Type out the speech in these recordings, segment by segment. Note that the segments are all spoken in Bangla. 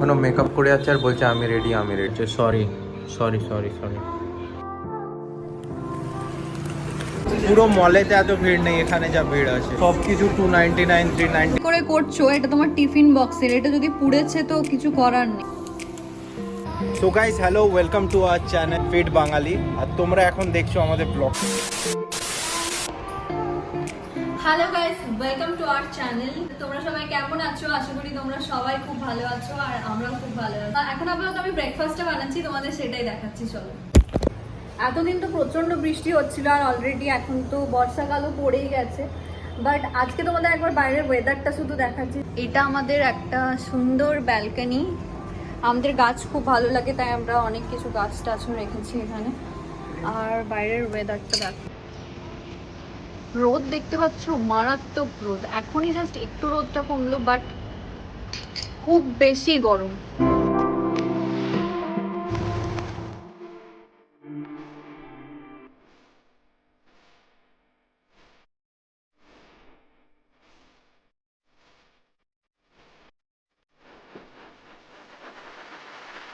কোনো মেকআপ করে যাচ্ছে আর বলছে আমি রেডি আমি ready sorry sorry sorry sorry পুরো মলেতে এত ভিড় নেই এখানে যা ভিড় আছে। সব কিছু two ninety nine three ninety করে করছ? এটা তোমার টিফিন বক্সের এটা যদি পুড়েছে তো কিছু করার নেই। So guys hello welcome to our channel fit Bangali আর তোমরা এখন দেখছ আমাদের blog hello guys welcome to our channel তোমরা সবাই কেমন আছো? আশা করি তোমরা সবাই খুব ভালো আছো আর আমরাও খুব ভালো আছি। এখন আপাতত আমি ব্রেকফাস্টটা বানাচ্ছি তোমাদের সেটাই দেখাচ্ছি চলো। এতদিন তো প্রচণ্ড বৃষ্টি হচ্ছিল আর অলরেডি এখন তো বর্ষাকালও পড়েই গেছে। বাট আজকে তোমাদের একবার বাইরের ওয়েদারটা শুধু দেখাচ্ছি। এটা আমাদের একটা সুন্দর ব্যালকনি আমাদের গাছ খুব ভালো লাগে তাই আমরা অনেক কিছু গাছ টাছও রেখেছি এখানে। আর বাইরের ওয়েদারটা দেখো। রোদ দেখতে পাচ্ছ? মারাত্মক রোদ। এখনই জাস্ট একটু রোদটা কমলো বাট খুব বেশি গরম।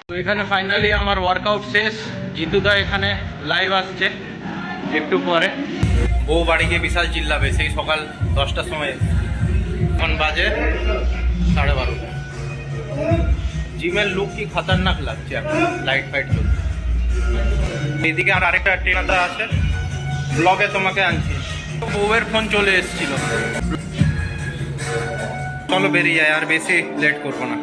তো এখানে ফাইনালি আমার ওয়ার্কআউট শেষ। জিতুদা এখানে লাইভ আসছে, একটু পরে। বউ বাড়ি গিয়ে বিশাল চিল্লাবে, সেই সকাল দশটার সময়। এখন বাজে সাড়ে বারোটা। জিমের লুক কি খতরনাক লাগছে এখন লাইট ফাইট চলছে এইদিকে আর আরেকটা ট্রেনারদা আছে। ব্লগে তোমাকে আনছি। বউয়ের ফোন চলে এসেছিল। চলো বেরিয়ে যায় আর বেশি লেট করব না।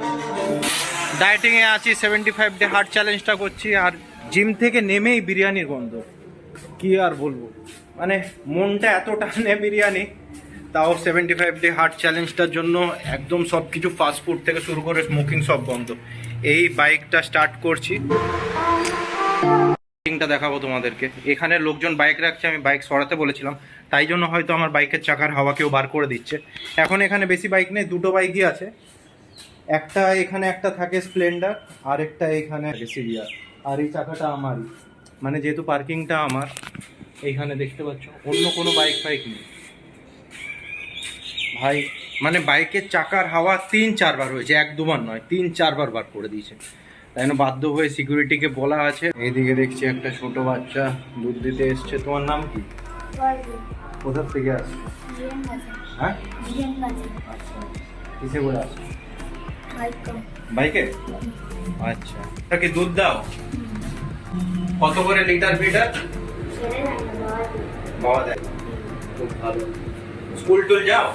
ডায়েটিং এ আছি সেভেন্টি ফাইভ ডে হার্ট চ্যালেঞ্জটা করছি, আর জিম থেকে নেমেই বিরিয়ানির গন্ধ। কি আর বলব? মানে মনটা এত টানে বিরিয়ানি, তাও সেভেন্টি ফাইভ ডে হার্ট চ্যালেঞ্জটার জন্য একদম সব কিছু ফাস্ট ফুড থেকে শুরু করে স্মোকিং সব বন্ধ। এই বাইকটা স্টার্ট করছি। দেখাবো তোমাদেরকে। এখানে লোকজন বাইক রাখছে, আমি বাইক সরাতে বলেছিলাম। তাই জন্য হয়তো আমার বাইকের চাকার হাওয়া কেউ বার করে দিচ্ছে। এখন এখানে বেশি বাইক নেই, দুটো বাইকই আছে। একটা এখানে একটা থাকে স্প্লেন্ডার আর একটা এখানে সিরিয়ার আর এই চাকাটা আমারই। মানে যেহেতু পার্কিংটা আমার এইখানে দেখতে পাচ্ছ অন্য কোনো বাইক ফাইক নেই। ভাই মানে বাইকের চাকার হাওয়া তিন চারবার হয়েছে এক দুবার নয় তিন চারবার বার করে দিয়েছে। তাই জন্য বাধ্য হয়ে সিকিউরিটিকে বলা আছে। এইদিকে দেখছি একটা ছোট বাচ্চা দুধ দিতে এসছে। তোমার নাম কি? কোথার থেকে আসছে? হ্যাঁ? আচ্ছা কিসে করে আসছে? বাইকে। আচ্ছা। দুধ দাও? কত করে লিটার ফিটার খুব ভালো। স্কুল টুল যাও।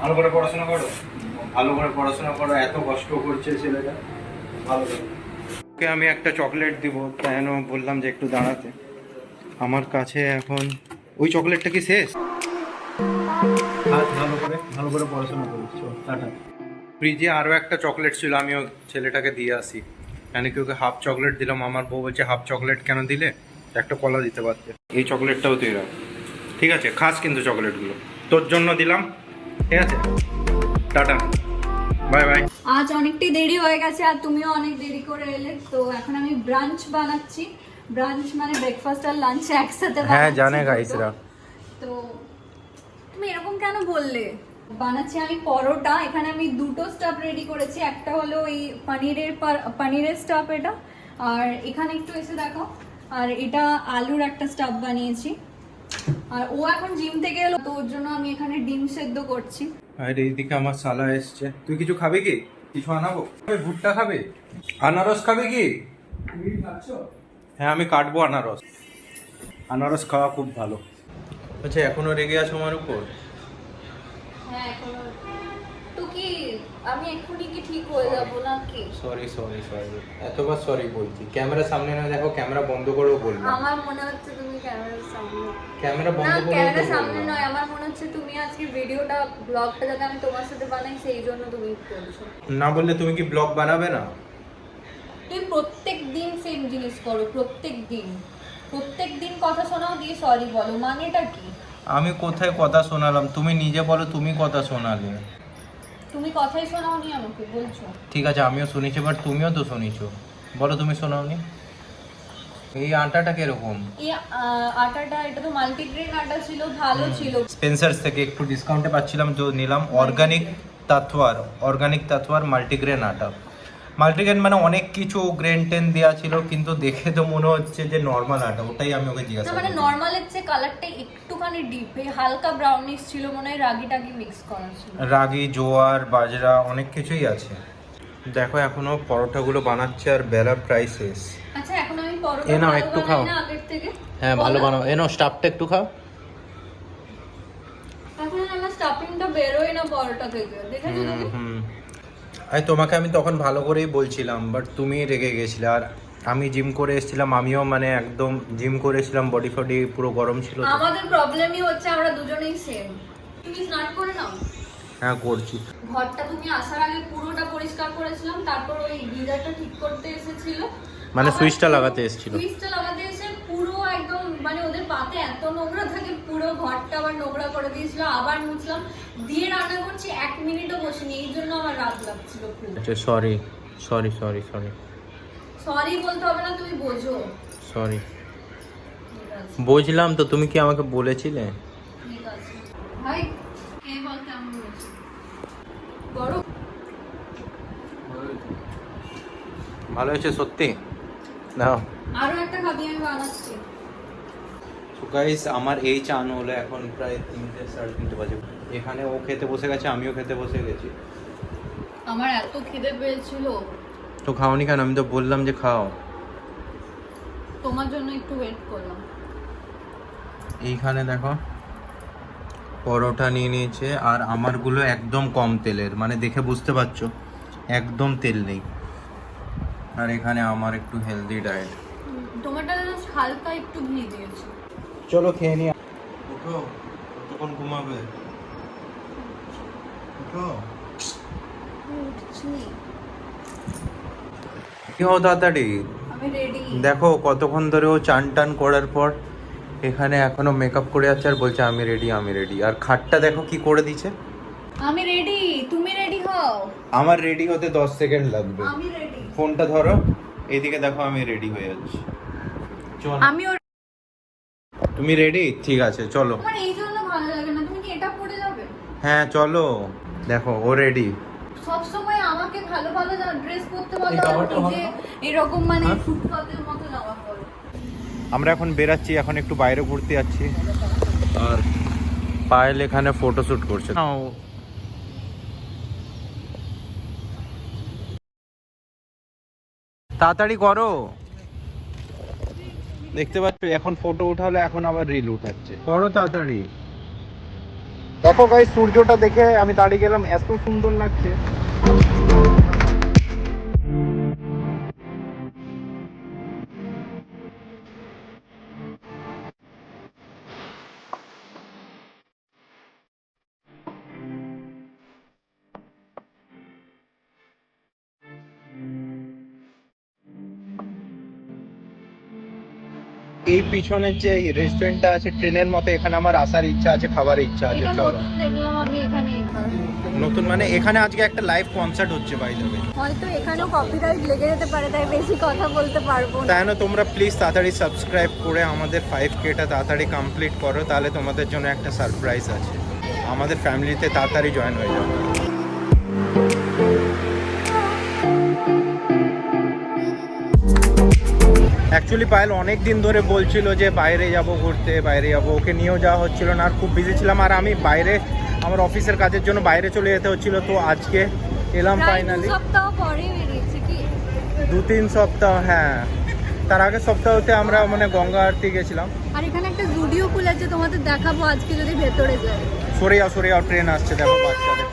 ভালো করে পড়াশোনা করো। ভালো করে পড়াশোনা করো। এত কষ্ট করছে ছেলেটা। ভালো ওকে আমি একটা চকলেট দিব। জন্য বললাম যে একটু দাঁড়াতে। আমার কাছে এখন ওই চকলেটটা কি শেষ? হাত ভালো করে ভালো করে পড়াশোনা টাটা। ফ্রিজে আরও একটা চকলেট ছিল। আমি ছেলেটাকে দিয়ে আসি। কেন কি ওকে হাফ চকলেট দিলাম। আমার বউ বলছে হাফ চকলেট কেন দিলে? একটা কলা দিতে পারতে। এই চকলেটটাও তুই রাখ। ঠিক আছে খাস কিন্তু চকলেটগুলো। তোর জন্য দিলাম। ঠিক আছে? টাটা। Bye bye. আজ অনেকটাই দেরি হয়ে গেছে আর তুমিও অনেক দেরি করে এলে। তো এখন আমি ব্রাঞ্চ বানাচ্ছি। ব্রাঞ্চ মানে ব্রেকফাস্ট আর লাঞ্চ একসাথে হ্যাঁ জানে। গাইসরা তো তুমি এরকম কেন বললে? বানাচ্ছি আমি পরোটা। এখানে আমি দুটো স্টাফ রেডি করেছি। একটা হলো এই পনিরের পনিরের স্টাফ এটা। আর এখানে একটু এসে দেখো। আর এটা আলুর একটা স্টাফ বানিয়েছি। আর ও এখন জিম থেকে এলো তো ওর জন্য আমি এখানে ডিম সেদ্ধ করছি। আর এইদিকে আমার সালা এসছে। তুই কিছু খাবে কি? কিছু আনাবো? ভুট্টা খাবে? আনারস খাবে কি? হ্যাঁ আমি কাটবো আনারস। আনারস খাওয়া খুব ভালো। আচ্ছা এখনও রেগে আছো আমার উপর? হ্যাঁ এখন আমি এক্ষুনি কি ঠিক হয়ে যাব নাকি? সরি সরি সরি এতবার সরি বলছি। ক্যামেরা সামনে না দেখো ক্যামেরা বন্ধ করেও বলব আমার মনে হচ্ছে তুমি ক্যামেরার সামনে ক্যামেরা বন্ধ করেও তো ক্যামেরার সামনে নয় আমার মনে হচ্ছে তুমি আজকে ভিডিওটা ব্লগটা যাতে আমি তোমার সাথে বানাই সেই জন্য তুমি করছ। না বললে তুমি কি ব্লগ বানাবে না? তুমি প্রত্যেক দিন সেম জিনিস করো প্রত্যেক দিন। প্রত্যেক দিন কথা শোনাও দিয়ে সরি বলো মানেটা কি? আমি কোথায় কথা শোনালাম? তুমি নিজে বলো তুমি কথা শোনালে। তুমি কথাই শোনাওনি আমাকে বলছো। ঠিক আছে আমিও শুনেছি বাট তুমিও তো শুনেছো। বলো তুমি শোনাওনি? এই আটাটা কীরকম? এই আটাটা এটা তো মাল্টিগ্রেন আটা ছিল ভালো ছিল। স্পেন্সার্স থেকে একটু ডিসকাউন্টে পাচ্ছিলাম তো নিলাম অর্গানিক তাতওয়ার অর্গানিক তাতওয়ার মাল্টিগ্রেন আটা। মাল্টিগ্রেন মানে অনেক কিছু গ্রেন টেন দেওয়া ছিল কিন্তু দেখে তো মনে হচ্ছে যে নর্মাল আটা ওটাই আমি ওকে জিজ্ঞাসা মানে। নর্মালের চেয়ে কালারটা একটুখানি ডিপ হালকা ব্রাউনিশ ছিল মনে হয় রাগি টাগি মিক্স করা ছিল। রাগি জোয়ার বাজরা অনেক কিছুই আছে। দেখো এখনও পরোটাগুলো বানাচ্ছে আর বেলা প্রায় শেষ। আচ্ছা এখন আমি পরোটা এ নাও, একটু খাও। না আগের থেকে? হ্যাঁ ভালো? বানাও। এনো স্টাফটা একটু খাও। এখন আমার স্টাফিংটা বেরোয় না পরোটা থেকে। দেখেছ তুমি? আই তোমাকে আমি তখন ভালো করেই বলছিলাম বাট তুমি রেগে গেছিলে। আর আমি জিম করে এসেছিলাম আমিও মানে একদম জিম করে করেছিলাম বডি ফডি পুরো গরম ছিল। আমাদের প্রবলেমই হচ্ছে আমরা দুজনেই সেম তুমি স্নান করে নাও? হ্যাঁ করছি। ঘরটা তুমি আসার আগে পুরোটা পরিষ্কার করেছিলাম তারপর ওই গিজারটা ঠিক করতে এসেছিল। মানে সুইচটা লাগাতে এসেছিল। সুইচটা লাগাতে এসে পুরো একদম মানে ওদের পাতে এত নোংরা থাকে পুরো ঘরটা আবার নোংরা করে দিয়েছিল। আবার মুছলাম। দিয়ে রান্না করছি এক মিনিটও বসিনি। এই জন্য আমার রাত লাগছিল আচ্ছা sorry sorry sorry sorry sorry বলতে হবে না তুমি বোঝো। সরি বুঝলাম তো তুমি কি আমাকে বলেছিলে? ঠিক আছে। ভাই কে বল কেমন হয়েছে বড়। ভালো হয়েছে সত্যি? দাও আরও একটা খাবি আমি বানাচ্ছি। গাইস আমার এই চান হলো এখন প্রায় তিনটে সাড়ে তিনটে বাজে। এখানে ও খেতে বসে গেছে আমিও খেতে বসে গেছি। আমার এত খিদে পেয়েছিল। তো খাওনি কেন? আমি তো বললাম যে খাও। তোমার জন্য একটু ওয়েট করলাম। এইখানে দেখো পরোটা নিয়ে নিয়েছে আর আমারগুলো একদম কম তেলের মানে দেখে বুঝতে পারছ একদম তেল নেই। আর এখানে আমার একটু হেলদি ডায়েট টমেটো হালকা একটু ঘি দিয়েছি। চলো খেয়ে নি উঠো কতক্ষণ ঘুমাবে? উঠো। কি হো তাড়াতাড়ি? দেখো কতক্ষণ ধরে ও চান টান করার পর এখানে এখনও মেকআপ করে যাচ্ছে আর বলছে আমি রেডি আমি রেডি আর খাটটা দেখো কি করে দিছে আমি রেডি তুমি রেডি হও। আমার রেডি হতে দশ সেকেন্ড লাগবে। আমি রেডি ফোনটা ধরো এইদিকে দেখো আমি রেডি হয়ে যাচ্ছি। চল। আমিও তুমি রেডি ঠিক আছে চলো। আমার এই জন্য ভালো লাগে না তুমি কি এটা পরে যাবে? হ্যাঁ চলো। দেখো ও রেডি সব সময় আমাকে ভালো ভালো ড্রেস পরতে বলো এরকম মানে হ্যাঁ? ফুটপাতের মতো জামা পরো। আমরা এখন বেরাচ্ছি এখন একটু বাইরে ঘুরতে যাচ্ছি। আর পায়েল এখানে ফটো শুট করছে তাড়াতাড়ি করো। দেখতে পাচ্ছ এখন ফটো উঠালে এখন আবার রিল উঠাচ্ছে। বড় তাড়াতাড়ি। দেখো গাই সূর্যটা দেখে আমি দাঁড়িয়ে গেলাম এত সুন্দর লাগছে। এই পিছনের যে রেস্টুরেন্টটা আছে ট্রেনের মতো এখানে আমার আসার ইচ্ছা আছে খাবার ইচ্ছা আছে নতুন দেখলাম আমি এখানে। নতুন মানে এখানে আজকে একটা লাইভ কনসার্ট হচ্ছে বাই দ্য ওয়ে হয়তো এখানেও কপিরাইট লেগে যেতে পারে তাই বেশি কথা বলতে পারব না। তাই না তোমরা প্লিজ তাড়াতাড়ি সাবস্ক্রাইব করে আমাদের ফাইভ কেটা তাড়াতাড়ি কমপ্লিট করো তাহলে তোমাদের জন্য একটা সারপ্রাইজ আছে। আমাদের ফ্যামিলিতে তাড়াতাড়ি জয়েন হয়ে যাবে। অ্যাকচুয়ালি পায়েল অনেক দিন ধরে বলছিল যে বাইরে যাব ঘুরতে বাইরে যাব। ওকে নিয়েও যাওয়া হচ্ছিল না আর খুব বিজি ছিলাম। আর আমি বাইরে আমার অফিসের কাজের জন্য বাইরে চলে যেতে হচ্ছিল। তো আজকে এলাম ফাইনালি দু তিন সপ্তাহ হ্যাঁ। তার আগের সপ্তাহতে আমরা মানে গঙ্গা আরতি গেছিলাম। আর এখানে একটা জুডিও খুলেছে তোমাদের দেখাবো আজকে যদি ভেতরে যায় সরে যাও সরে যাও ট্রেন আসছে দেখো বাচ্চাদের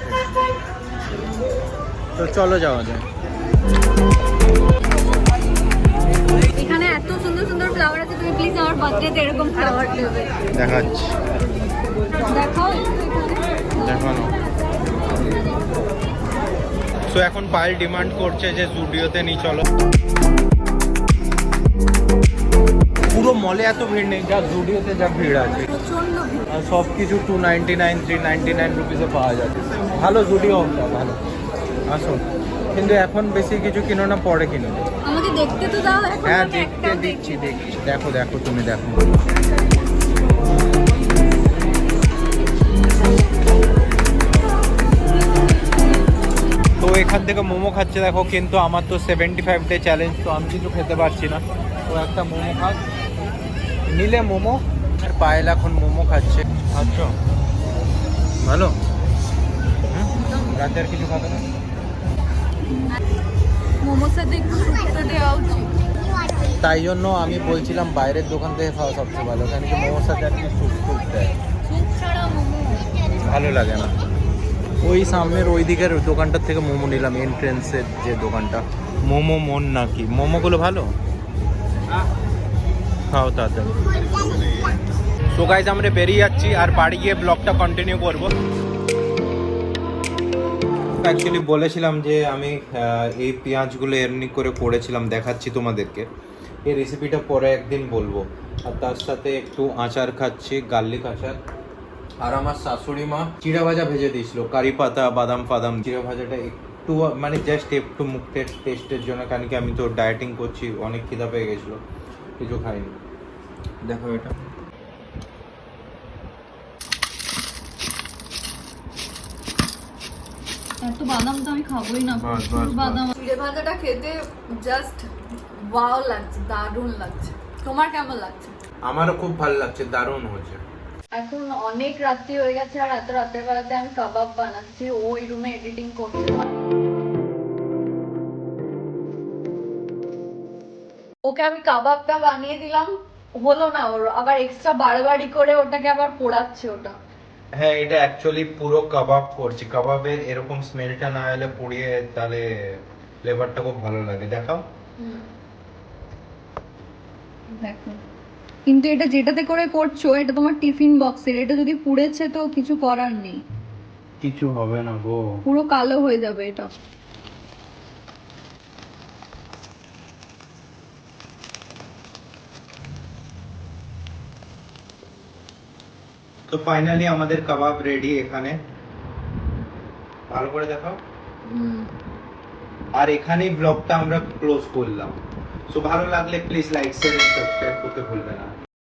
তো চলো যাওয়া যায় বার্থডেতে এরকম ফ্লাওয়ার দেবে দেখাচ্ছি। দেখাও দেখানো। সো এখন পায়েল ডিমান্ড করছে যে জুডিওতে নিয়ে চলো। পুরো মলে এত ভিড় নেই যা জুডিওতে যা ভিড় আছে। আর সব কিছু two ninety nine three ninety nine রুপিসে পাওয়া যাচ্ছে। ভালো জুডিও ভালো। আসো কিন্তু এখন বেশি কিছু কিনো না পরে কিনো। আমাকে দেখতে তো দাও এখন হ্যাঁ দেখতে দিচ্ছি দেখছি দেখো দেখো তুমি দেখো। তো এখান থেকে মোমো খাচ্ছে দেখো কিন্তু আমার তো সেভেন্টি ফাইভ ডে চ্যালেঞ্জ তো আমি কিছু খেতে পারছি না। তো একটা মোমো খাক। নিলে মোমো আর পায়েল এখন মোমো খাচ্ছে। খাচ্ছ? ভালো? রাতে আর কিছু খাবে না? মোমোর সাথে একটু শুক্তো দেওয়া উচিত। তাই জন্য আমি বলছিলাম বাইরের দোকান থেকে খাওয়া সবচেয়ে ভালো কারণ কি মোমোর সাথে আর কি টুপ দেয়। ভালো লাগে না। ওই সামনের ওই দিকের দোকানটার থেকে মোমো নিলাম এন্ট্রেন্সের যে দোকানটা। মোমো মন নাকি? মোমোগুলো ভালো? খাও তাড়াতাড়ি। সো গাইজ আমরা বেরিয়ে যাচ্ছি আর বাড়ি গিয়ে ব্লগটা কন্টিনিউ করব। অ্যাকচুয়ালি বলেছিলাম যে আমি এই পেঁয়াজগুলো এমনি করে করেছিলাম দেখাচ্ছি তোমাদেরকে। এই রেসিপিটা পরে একদিন বলব। আর তার সাথে একটু আচার খাচ্ছি গার্লিক আচার। আর আমার শাশুড়ি মা চিড়া ভাজা ভেজে দিয়েছিল, কারি পাতা, বাদাম ফাদাম। চিড়া ভাজাটা একটু মানে জাস্ট একটু মুখের টেস্টের জন্য, কারণ কি আমি তো ডায়েটিং করছি, অনেক খিদা পেয়ে গেছিল, কিছু খাইনি। দেখো এটা। এত বাদাম তো আমি খাবোই না প্রচুর। বাদাম। চিড়ে ভাজাটা খেতে জাস্ট ওয়াও লাগছে দারুণ লাগছে। তোমার কেমন লাগছে? আমারও খুব ভালো লাগছে দারুণ হয়েছে। এখন অনেক রাত্রি হয়ে গেছে আর এত রাতের বেলাতে আমি কাবাব বানাচ্ছি ওই রুমে এডিটিং করছে। ওকে আমি কাবাবটা বানিয়ে দিলাম হলো না ওর আবার এক্সট্রা বাড়াবাড়ি করে ওটাকে আবার পোড়াচ্ছে ওটা। হ্যাঁ এটা অ্যাকচুয়ালি পুরো কাবাব করছি। কাবাবের এরকম স্মেলটা না এলে পুড়িয়ে তাহলে ফ্লেভারটা খুব ভালো লাগে। দেখাও। দেখো। কিন্তু এটা যেটাতে করে করছ এটা তোমার টিফিন বক্সের এটা যদি পুড়েছে তো কিছু করার নেই। কিছু হবে না গো। পুরো কালো হয়ে যাবে এটা। তো ফাইনালি আমাদের কাবাব রেডি এখানে। ভালো করে দেখাও। আর এখানেই ব্লগটা আমরা ক্লোজ করলাম। সো ভালো লাগলে প্লিজ লাইক শেয়ার সাবস্ক্রাইব করতে ভুলবে না।